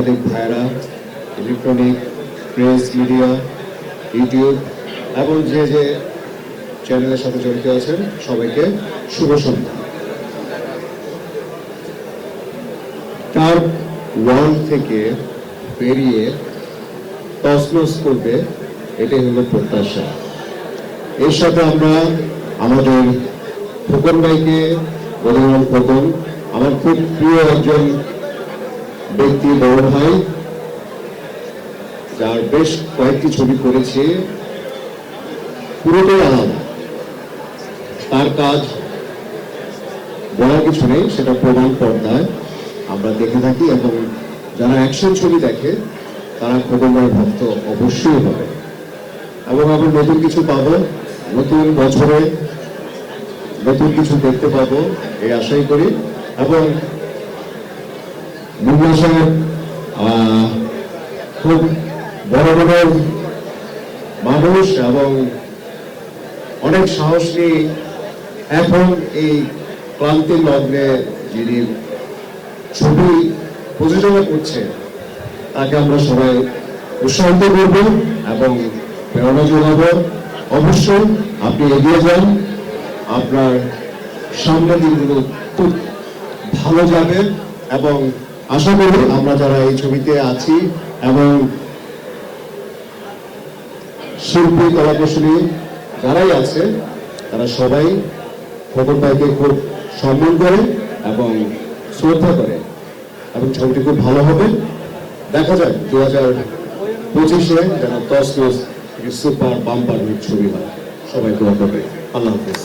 ভাইরা electronic press media YouTube এবং যে যে চ্যানেলের সাথে জড়িত আছেন, সবাইকে শুভ সন্ধ্যা। তার ওয়ান থেকে বেরিয়ে তসনস করবে, এটাই হলো প্রত্যাশা। এর সাথে আমরা আমাদের ফুকন ভাইকে বলিরাম ফুকন, আমার খুব প্রিয় একজন ব্যক্তি বড় ভাই, যার বেশ কয়েকটি ছবি করেছে। পুরোটাই আলাদা। তার কাজ বলার কিছু নেই, সেটা প্রমাণ পর্দায়। আমরা দেখে থাকি এবং যারা অ্যাকশন ছবি দেখে, তারা খোকনভাই ভক্ত অবশ্যই হবে। এবং আমরা নতুন কিছু পাবো, নতুন বছরে নতুন কিছু দেখতে পাবো, এই আশাই করি। এবং মুন্না সাহেব খুব বড় বড় মানুষ এবং অনেক সাহস নিয়ে এখন এই ক্লান্তির লগ্নে যিনি ছবি প্রযোজনা করছে তাকে আমরা সবাই উৎসাহিত করব এবং প্রেরণা যোগাবো। অবশ্যই আপনি এগিয়ে যান, আপনার সামনের দিনগুলো খুব ভালো যাবে এবং আশা করি আমরা যারা এই ছবিতে আছি এবং শিল্পী কলাকুশলী যারাই আছে, তারা সবাই খবর ভাইকে খুব সম্মান করে এবং শ্রদ্ধা করে। এবং ছবিটি খুব ভালো হবে। দেখা যাক দু হাজার পঁচিশে যেন তসনস সুপার বাম্পার ছবি হয়। সবাই দোয়া করবে আল্লাহ হাফিজ।